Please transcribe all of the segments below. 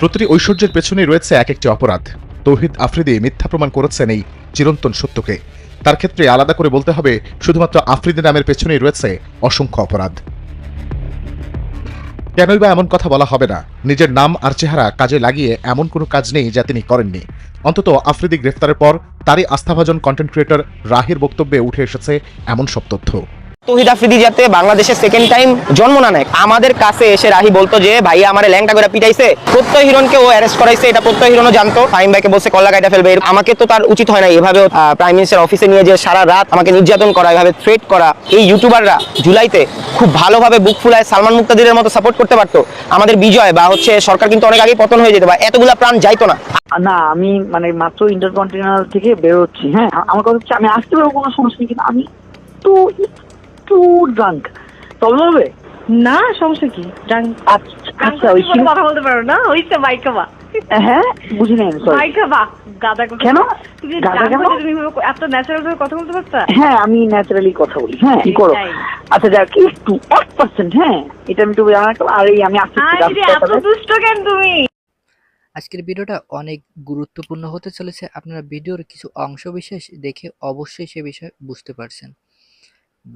প্রতিটি ঐশ্বর্যের পেছনেই রয়েছে এক একটি অপরাধ। তৌহিদ আফ্রিদি মিথ্যা প্রমাণ করেছেন এই চিরন্তন সত্যকে। তার ক্ষেত্রে আলাদা করে বলতে হবে, শুধুমাত্র আফ্রিদি নামের পেছনেই রয়েছে অসংখ্য অপরাধ। কেনই বা এমন কথা বলা হবে না। নিজের নাম আর চেহারা কাজে লাগিয়ে এমন কোনো কাজ নেই যা তিনি করেননি। অন্তত আফ্রিদি গ্রেফতারের পর তারই আস্থাভাজন কন্টেন্ট ক্রিয়েটর রাহির বক্তব্যে উঠে এসেছে এমন সব তথ্য। তৌহিদ আফ্রিদি যাতে বাংলাদেশে সেকেন্ড টাইম জন্ম না নেয়। আমাদের কাছে এসে রাহি বলতো যে ভাই আমার ল্যাংটা করে পিটাইছে। প্রত্যয় হিরণকে ও অ্যারেস্ট করাইছে, এটা প্রত্যয় হিরণও জানতো। ফাইম ভাইকে বলছে, কল্লা কাটা ফেলবে। আমাকে তো তার উচিত হয় না এভাবে প্রাইম মিনিস্টার অফিসে নিয়ে যে সারা রাত আমাকে নির্যাতন করা, এভাবে থ্রেট করা, এই ইউটিউবাররা জুলাইতে খুব ভালোভাবে বুক ফুলায় সালমান মুক্তাদিরের মতো সাপোর্ট করতে পারতো। আমাদের বিজয় বা হচ্ছে সরকার কিন্তু অনেক আগে পতন হয়ে যেত বা এতগুলা প্রাণ যাইতো না। না, আমি মানে মাত্র ইন্টারকন্টিনেন্টাল থেকে বেরোচ্ছি হ্যাঁ? আমার কথা হচ্ছে, আমি আসতে পারব কোনো সমস্যা নেই, কিন্তু আমি একটু একটু ড্রাঙ্ক প্রবলেম হবে না সমস্যা কি? ড্রাঙ্ক আচ্ছা আচ্ছা ওই কথা বলতে পারো না? হইছে মাইকা বা হ্যাঁ বুঝি নাই গাদা কেন? তুমি গাদা কেন? তুমি এত ন্যাচারাল ভাবে কথা বলতে পারতা? হ্যাঁ আমি ন্যাচারালি কথা বলি। হ্যাঁ কি করো? আচ্ছা যাক একটু এক পার্সেন্ট হ্যাঁ এটা আমি একটু জানা আর এই আমি আরে এত দুষ্ট কেন তুমি? আজকের ভিডিওটা অনেক গুরুত্বপূর্ণ হতে চলেছে। আপনারা ভিডিওর কিছু অংশ বিশেষ দেখে অবশ্যই সে বিষয়ে বুঝতে পারছেন।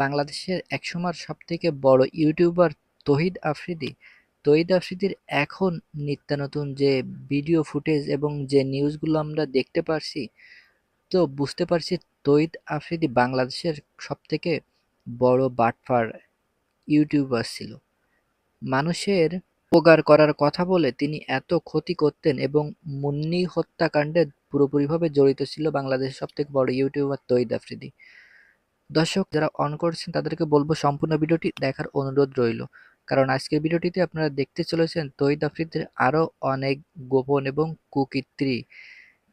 বাংলাদেশের একসময় সব থেকে বড় ইউটিউবার তহিদ আফ্রিদি। তহিদ আফ্রিদির এখন নিত্য নতুন যে ভিডিও ফুটেজ এবং যে নিউজগুলো আমরা দেখতে পারছি, তো বুঝতে পারছি তহিদ আফ্রিদি বাংলাদেশের সব থেকে বড় বাটফার ইউটিউবার ছিল। মানুষের উপকার করার কথা বলে তিনি এত ক্ষতি করতেন এবং মুন্নি হত্যাকাণ্ডে পুরোপুরিভাবে জড়িত ছিল বাংলাদেশের সবথেকে বড় ইউটিউবার তৈদ আফ্রিদি। দর্শক, যারা অন করছেন, তাদেরকে বলব সম্পূর্ণ ভিডিওটি দেখার অনুরোধ রইল। কারণ আজকের ভিডিওটিতে আপনারা দেখতে চলেছেন তৈদ আফ্রিদির আরও অনেক গোপন এবং কুকীর্তি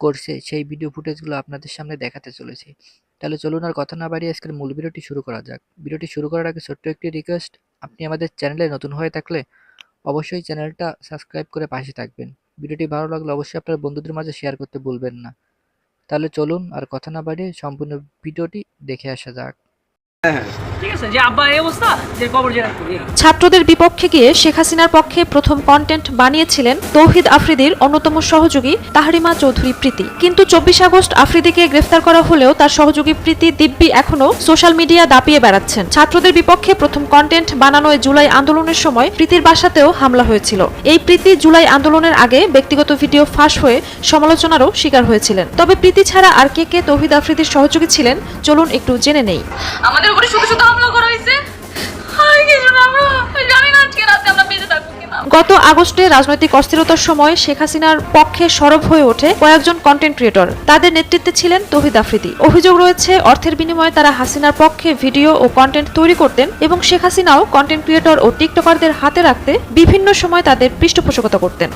করছে। সেই ভিডিও ফুটেজগুলো আপনাদের সামনে দেখাতে চলেছি। তাহলে চলুন আর কথা না বাড়িয়ে আজকের মূল ভিডিওটি শুরু করা যাক। ভিডিওটি শুরু করার আগে ছোট্ট একটি রিকোয়েস্ট আপনি আমাদের চ্যানেলে নতুন হয়ে থাকলে অবশ্যই চ্যানেলটা সাবস্ক্রাইব করে পাশে থাকবেন। ভিডিওটি ভালো লাগলে অবশ্যই আপনার বন্ধুদের মাঝে শেয়ার করতে ভুলবেন না। তাহলে চলুন আর কথা না বাড়িয়ে সম্পূর্ণ ভিডিওটি দেখে আসা যাক। ছাত্রদের বিপক্ষে গিয়ে শেখ হাসিনার পক্ষে প্রথম কন্টেন্ট বানিয়েছিলেন তৌহিদ আফ্রিদির অন্যতম সহযোগী তাহরিমা চৌধুরী প্রীতি। কিন্তু চব্বিশ আগস্ট আফ্রিদিকে গ্রেফতার করা হলেও তার সহযোগী প্রীতি দিব্যি এখনও সোশ্যাল মিডিয়া দাপিয়ে বেড়াচ্ছেন। ছাত্রদের বিপক্ষে প্রথম কন্টেন্ট বানানো এই জুলাই আন্দোলনের সময় প্রীতির বাসাতেও হামলা হয়েছিল। এই প্রীতি জুলাই আন্দোলনের আগে ব্যক্তিগত ভিডিও ফাঁস হয়ে সমালোচনারও শিকার হয়েছিলেন। তবে প্রীতি ছাড়া আর কে কে তৌহিদ আফ্রিদির সহযোগী ছিলেন চলুন একটু জেনে নেই। আমাদের উপরে শুধু শুধু হামলা করা হয়েছে? গত আগস্টে রাজনৈতিক অস্থিরতার সময় শেখ হাসিনার পক্ষে সরব হয়ে ওঠে কয়েকজন কন্টেন্ট ক্রিয়েটর তাদের নেতৃত্বে ছিলেন তহিদ আফ্রিদি। অভিযোগ রয়েছে, অর্থের বিনিময়ে তারা হাসিনার পক্ষে ভিডিও ও কন্টেন্ট তৈরি করতেন এবং শেখ হাসিনাও কন্টেন্ট ক্রিয়েটর ও টিকটকারদের হাতে রাখতে বিভিন্ন সময় তাদের পৃষ্ঠপোষকতা করতেন।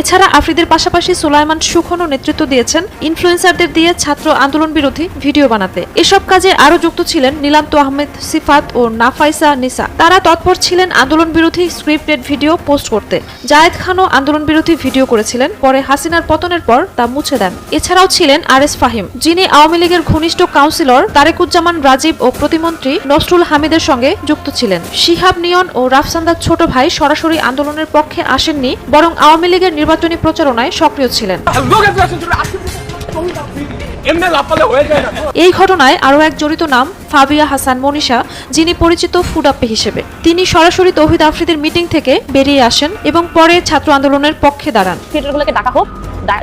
এছাড়া আফ্রিদের পাশাপাশি সুলাইমান সুখনও নেতৃত্ব দিয়েছেন ইনফ্লুয়েন্সারদের দিয়ে ছাত্র আন্দোলন বিরোধী ভিডিও বানাতে। এসব কাজে আরও যুক্ত ছিলেন নীলান্ত আহমেদ, সিফাত ও নাফাইসা নিসা। তারা তৎপর ছিলেন আন্দোলন বিরোধী স্ক্রিপ্টেড ভিডিও পোস্ট করতে। জায়েদ খানও আন্দোলন বিরোধী ভিডিও করেছিলেন। পরে হাসিনার পতনের পর তা মুছে দেন। এছাড়াও ছিলেন আর এস ফাহিম, যিনি আওয়ামী লীগের ঘনিষ্ঠ কাউন্সিলর, তারেকুজ্জামান রাজীব ও প্রতিমন্ত্রী নসরুল হামিদের সঙ্গে যুক্ত ছিলেন। শিহাব নিয়ন ও রাফসান্দার ছোট ভাই সরাসরি আন্দোলনের পক্ষে আসেননি, বরং আওয়ামী লীগের নির্বাচনী প্রচারণায় সক্রিয় ছিলেন। এই ঘটনায় আরও এক জড়িত নাম ফাবিয়া হাসান মনীষা যিনি পরিচিত ফুডাপ্পে হিসেবে। তিনি সরাসরি তৌহিদ আফ্রিদির মিটিং থেকে বেরিয়ে আসেন এবং পরে ছাত্র আন্দোলনের পক্ষে দাঁড়ান। ডাকা হোক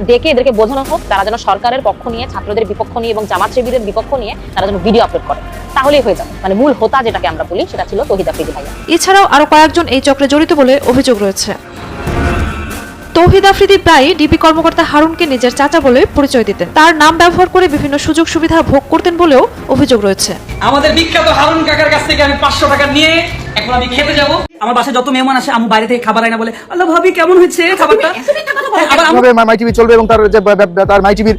ডেকে এদেরকে বোঝানো হোক তারা যেন সরকারের পক্ষ নিয়ে ছাত্রদের বিপক্ষ নিয়ে এবং জামাত শিবিরের বিপক্ষ নিয়ে তারা যেন ভিডিও আপলোড করে। তাহলেই হয়ে যাবে। মানে মূল হোতা যেটাকে আমরা বলি সেটা ছিল তহিদ আফ্রিদি ভাইয়া। এছাড়াও আরও কয়েকজন এই চক্রে জড়িত বলে অভিযোগ রয়েছে। তৌহিদ আফ্রিদি প্রায়ই ডিবি কর্মকর্তা হারুনকে নিজের চাচা বলে পরিচয় দিতেন। তার নাম ব্যবহার করে বিভিন্ন সুযোগ সুবিধা ভোগ করতেন বলেও অভিযোগ রয়েছে। আমাদের বিখ্যাত হারুন কাকার কাছ থেকে আমি পাঁচশো টাকা নিয়ে এখন আমি খেতে যাব। আমার বাসায় যত মেহমান আসে আমি বাইরে থেকে খাবার আইনা বলে আল্লাহ ভাবি কেমন হয়েছে খাবারটা? হ্যাঁ, আবার মাই টিভি চলবে এবং তার যে তার মাই টিভির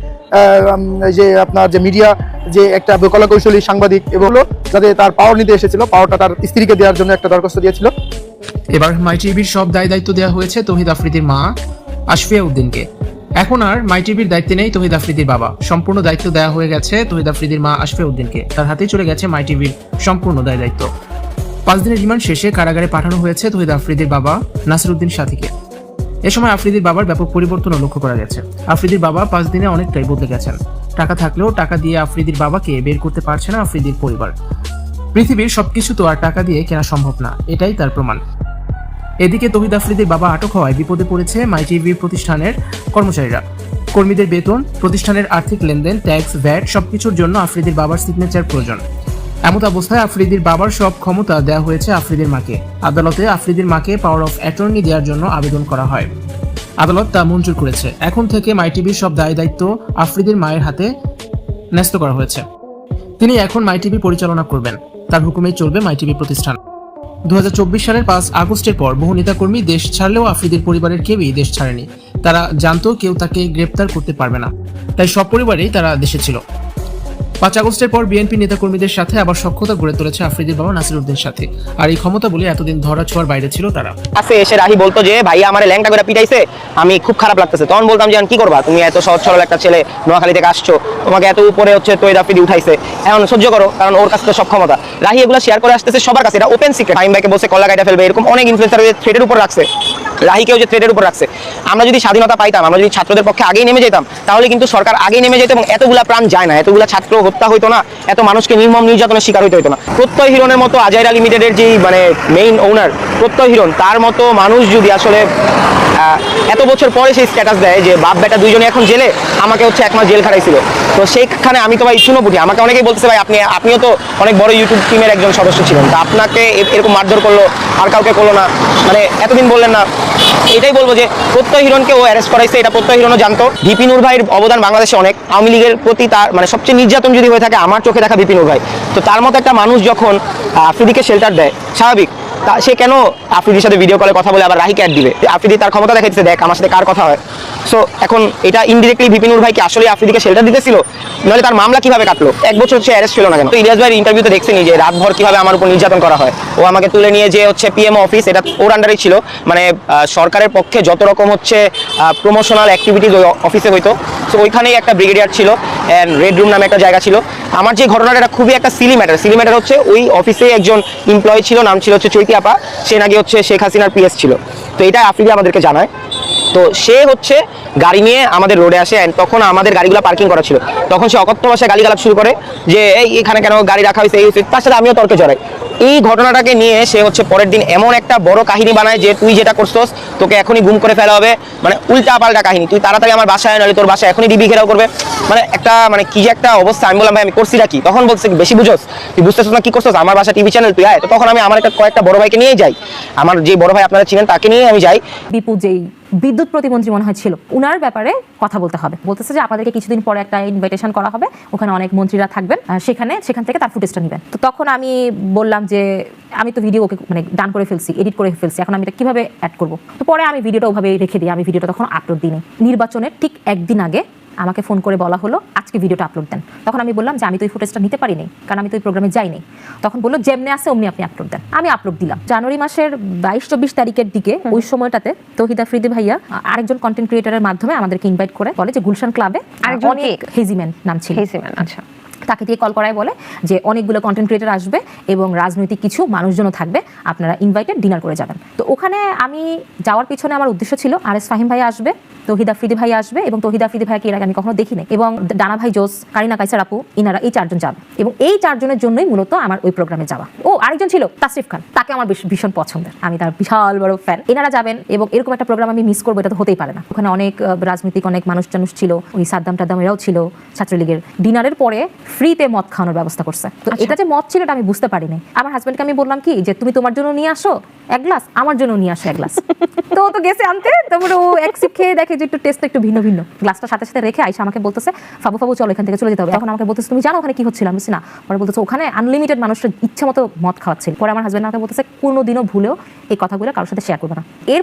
যে আপনার যে মিডিয়া যে একটা কলা কৌশলী সাংবাদিক এবং যাতে তার পাওয়ার নিতে এসেছিল পাওয়ারটা তার স্ত্রীকে দেওয়ার জন্য একটা দরখাস্ত দিয়েছিল। এবার মাই টিভির সব দায় দায়িত্ব দেওয়া হয়েছে তহিদ আফ্রিদির মা আশফিয়া উদ্দিনকে এখন আর মাই টিভির দায়িত্বে নেই তহিদ আফ্রিদির বাবা। সম্পূর্ণ দায়িত্ব দেওয়া হয়ে গেছে তহিদ আফ্রিদির মা আশফিয়া উদ্দিনকে তার হাতেই চলে গেছে মাই টিভির সম্পূর্ণ দায় দায়িত্ব। পাঁচ দিনের রিমান্ড শেষে কারাগারে পাঠানো হয়েছে তহিদ আফ্রিদির বাবা নাসিরুদ্দিন সাথীকে। এ সময় আফ্রিদির বাবার ব্যাপক পরিবর্তনও লক্ষ্য করা গেছে। আফ্রিদির বাবা পাঁচ দিনে অনেকটাই বদলে গেছেন। টাকা থাকলেও টাকা দিয়ে আফ্রিদির বাবাকে বের করতে পারছে না আফ্রিদির পরিবার। পৃথিবীর সবকিছু তো আর টাকা দিয়ে কেনা সম্ভব না, এটাই তার প্রমাণ। এদিকে তহিদ আফ্রিদির বাবা আটক হওয়ায় বিপদে পড়েছে মাই টিভি প্রতিষ্ঠানের কর্মচারীরা। কর্মীদের বেতন, প্রতিষ্ঠানের আর্থিক লেনদেন, ট্যাক্স, ভ্যাট সবকিছুর জন্য আফ্রিদির বাবার সিগনেচার প্রয়োজন। এমত অবস্থায় আফ্রিদির বাবার সব ক্ষমতা দেওয়া হয়েছে আফ্রিদির মাকে। আদালতে আফ্রিদির মাকে পাওয়ার অফ অ্যাটর্নি দেওয়ার জন্য আবেদন করা হয়। আদালত তা মঞ্জুর করেছে। এখন থেকে মাই টিভির সব দায় দায়িত্ব আফ্রিদির মায়ের হাতে ন্যস্ত করা হয়েছে। তিনি এখন মাই টিভি পরিচালনা করবেন। তার হুকুমেই চলবে মাইটিভি প্রতিষ্ঠান। দু হাজার চব্বিশ সালের পাঁচ আগস্টের পর বহু নেতাকর্মী দেশ ছাড়লেও আফ্রিদের পরিবারের কেউই দেশ ছাড়েনি। তারা জানতো কেউ তাকে গ্রেপ্তার করতে পারবে না। তাই সব পরিবারেই তারা দেশে ছিল। পাঁচ আগস্টের পর বিএনপি নেতাকর্মীদের সাথে আবার সক্ষতা গড়ে তুলেছে আফ্রিদির বাবা নাসিরুদ্দিন সাথে। আর এই ক্ষমতা বলে এতদিন ধরা ছোঁয়ার বাইরে ছিল তারা। কাছে এসে রাহি বলতো যে, ভাই, আমার ল্যাংটা করে পিটাইছে। আমি খুব খারাপ লাগতেছে। তখন বলতাম যে কি করবা? তুমি এত সহজ সরল একটা ছেলে নোয়াখালী থেকে আসছো। তোমাকে এত উপরে হচ্ছে তৈরি আফ্রিদি উঠাইছে। এখন সহ্য করো, কারণ ওর কাছে তো সব ক্ষমতা। রাহি এগুলো শেয়ার করে আসতেছে সবার কাছে। এটা ওপেন সিক্রেট টাইম বাইকে বসে কলা কাটা ফেলবে। এরকম অনেক ইনফ্লুয়েন্সার থ্রেডের উপর রাখছে। রাহিকেও যে থ্রেডের উপর রাখছে। আমরা যদি স্বাধীনতা পাইতাম, আমরা যদি ছাত্রদের পক্ষে আগেই নেমে যেতাম, তাহলে কিন্তু সরকার আগেই নেমে যেত এবং এতগুলা প্রাণ যায় না, এতগুলা ছাত্র হত্যা হইতো না, এত মানুষকে নির্মম নির্যাতনের শিকার হইতে হইতো না। প্রত্যয় হিরণের মতো আজাইরা লিমিটেডের যেই মানে মেইন ওনার প্রত্যয় হিরণ, তার মতো মানুষ যদি আসলে এত বছর পরে সেই স্ট্যাটাস দেয় যে বাপ বেটা দুইজনে এখন জেলে, আমাকে হচ্ছে এক মাস জেল খাটাইছিল। তো সেইখানে আমি তো ভাই শুনো চুনোপুটি, আমাকে অনেকেই বলতেছে ভাই, আপনি, আপনিও তো অনেক বড় ইউটিউব টিমের একজন সদস্য ছিলেন, তা আপনাকে এরকম মারধর করল, আর কাউকে করল না মানে এতদিন বললেন না এটাই বলব যে প্রত্যয় হিরণকে ও অ্যারেস্ট করাইছে, এটা প্রত্যয় হিরণও জানতো। ভিপি নূর ভাইয়ের অবদান বাংলাদেশে অনেক। আওয়ামী লীগের প্রতি তার মানে সবচেয়ে নির্যাতন যদি হয়ে থাকে, আমার চোখে দেখা ভিপি ভাই। তো তার মতো একটা মানুষ যখন আফ্রিদিকে শেল্টার দেয়, স্বাভাবিক। সে কেন আফ্রিদির সাথে ভিডিও কলে কথা বলে আবার রাহিকে অ্যাড দিবে? আফ্রিদি তার ক্ষমতা দেখাচ্ছে দেখ, আমার সাথে কার কথা হয়? সো এখন এটা ইনডিরেক্টলি বিপিনুর ভাইকে আসলে আফ্রিদিকে শেল্টার দিতেছিল, নাহলে তার মামলা কীভাবে কাটলো? এক বছর সে অ্যারেস্ট ছিল না কেন? তো ইলিয়াস ভাইয়ের ইন্টারভিউতে দেখছেনি যে রাতভর কীভাবে আমার উপর নির্যাতন করা হয়। ও আমাকে তুলে নিয়ে যে হচ্ছে পিএমও অফিস এটা ওর আন্ডারেই ছিল। মানে সরকারের পক্ষে যত রকম হচ্ছে প্রমোশনাল অ্যাক্টিভিটিস ওই অফিসে হইতো। সো ওইখানেই একটা ব্রিগেডিয়ার ছিল অ্যান্ড রেড রুম নামে একটা জায়গা ছিল। আমার যে ঘটনাটা, এটা খুবই একটা সিলি ম্যাটার সিলি ম্যাটার হচ্ছে, ওই অফিসে একজন এমপ্লয়ি ছিল, নাম ছিল হচ্ছে চৈতি আপা। সে নাকি হচ্ছে শেখ হাসিনার পিএস ছিল। তো এটা আফ্রিদি আমাদেরকে জানায়। তো সে হচ্ছে গাড়ি নিয়ে আমাদের রোডে আসে and তখন আমাদের গাড়িগুলো পার্কিং করা ছিল। তখন সে অকথ্য ভাষায় গালিগালাপ শুরু করে যে, এই, এখানে কেন গাড়ি রাখা হয়েছে? এই। তার সাথে আমিও তর্কে জড়াই। এই ঘটনাটাকে নিয়ে সে হচ্ছে পরের দিন এমন একটা বড় কাহিনী বানায় যে, তুই যেটা করছস, তোকে এখনই গুম করে ফেলা হবে। মানে উল্টা পাল্টা কাহিনী। তুই তাড়াতাড়ি আমার বাসায় নাহলে তোর বাসায় এখনই ডিবি ঘেরাও করবে। মানে একটা মানে কি যে একটা অবস্থা। আমি বললাম, ভাই, আমি করছি কি? তখন বলছে, বেশি বুঝোস, তুই বুঝতেছিস না কি করছস? আমার বাসা টিভি চ্যানেল তুই আয়। তো তখন আমি আমার একটা কয়েকটা বড় ভাইকে নিয়ে যাই। আমার যে বড় ভাই আপনারা চিনেন, তাকে নিয়ে আমি যাই। বিপু যেই বিদ্যুৎ প্রতিমন্ত্রী মনে হয় ছিল। উনার ব্যাপারে কথা বলতে হবে। বলতেছে যে আপনাদেরকে কিছুদিন পরে একটা ইনভাইটেশন করা হবে। ওখানে অনেক মন্ত্রীরা থাকবেন। সেখানে, সেখান থেকে তার ফুটেজটা নেবেন। তো তখন আমি বললাম যে, আমি তো ভিডিও ওকে মানে ডান করে ফেলছি এডিট করে ফেলছি। এখন আমি এটা কীভাবে অ্যাড করব? তো পরে আমি ভিডিওটা ওভাবে রেখে দিই। আমি ভিডিওটা তখন আপলোড দিই নির্বাচনের ঠিক একদিন আগে আমাকে ফোন করে বলা হলো আজকে ভিডিওটা আপলোড দেন। তখন আমি বললাম যে আমি তো ওই ফুটেজটা নিতে পারিনি কারণ আমি তো ওই প্রোগ্রামে যাই যাইনি। তখন বলল যেমনি আছে অমনি আপনি আপলোড দেন। আমি আপলোড দিলাম। জানুয়ারি মাসের বাইশ চব্বিশ তারিখের দিকে ওই সময়টাতে তহিদা ফ্রিদি ভাইয়া আরেকজন কন্টেন্ট ক্রিয়েটারের মাধ্যমে আমাদেরকে ইনভাইট করে বলে যে গুলশান ক্লাবে আরেকজন অনেক হেজিম্যান নাম ছিল। হেজিম্যান আচ্ছা। তাকে দিয়ে কল করায় বলে যে অনেকগুলো কন্টেন্ট ক্রিয়েটার আসবে এবং রাজনৈতিক কিছু মানুষজনও থাকবে, আপনারা ইনভাইটেড ডিনার করে যাবেন। তো ওখানে আমি যাওয়ার পিছনে আমার উদ্দেশ্য ছিল আর এস ফাহিম ভাই আসবে, তহিদ আফ্রিদি ভাই আসবে এবং তহিদ আফ্রিদি ভাইকে এর আগে আমি কখনো দেখিনি। এবং ডানা ভাই জোস, কারিনা কাইসার আপু, ইনারা এই চারজন যাবে। এবং এই চারজনের জন্যই মূলত আমার ওই প্রোগ্রামে যাওয়া। ও আরেকজন ছিল, তাসরিফ খান। তাকে আমার ভীষণ পছন্দের। আমি তার বিশাল বড় ফ্যান এনারা যাবেন এবং এরকম একটা প্রোগ্রাম আমি মিস করব, এটা তো হতেই পারে না। ওখানে অনেক রাজনৈতিক অনেক মানুষ টানুষ ছিল, ওই সাদ্দাম টাদ্দাম এরাও ছিল। ছাত্রলীগের ডিনারের পরে ফ্রিতে মদ খাওয়ানোর ব্যবস্থা করছে। তো এটা যে মদ ছিল এটা আমি বুঝতে পারিনি। আমার হাজব্যান্ডকে আমি বললাম কি যে তুমি তোমার জন্য নিয়ে আসো এক গ্লাস আমার জন্য নিয়ে আসো এক গ্লাস তো ও তো গেছে আনতে তারপরে ও এক সিপ খেয়ে দেখে যে একটু টেস্ট একটু ভিন্ন ভিন্ন। গ্লাসটা সাথে সাথে রেখে আইসা আমাকে বলতেছে ফাবু ফাবু চলো এখান থেকে চলে যেতে হবে। তখন আমাকে বলতেছে তুমি জানো ওখানে কি হচ্ছিল? আমি না। পরে বলতেছে ওখানে আনলিমিটেড মানুষের ইচ্ছা মতো মদ খাওয়াচ্ছিল। পরে আমার হাজব্যান্ড আমাকে বলতেছে কোনো দিনও ভুলেও এই কথাগুলো কারোর সাথে শেয়ার করবে না। এর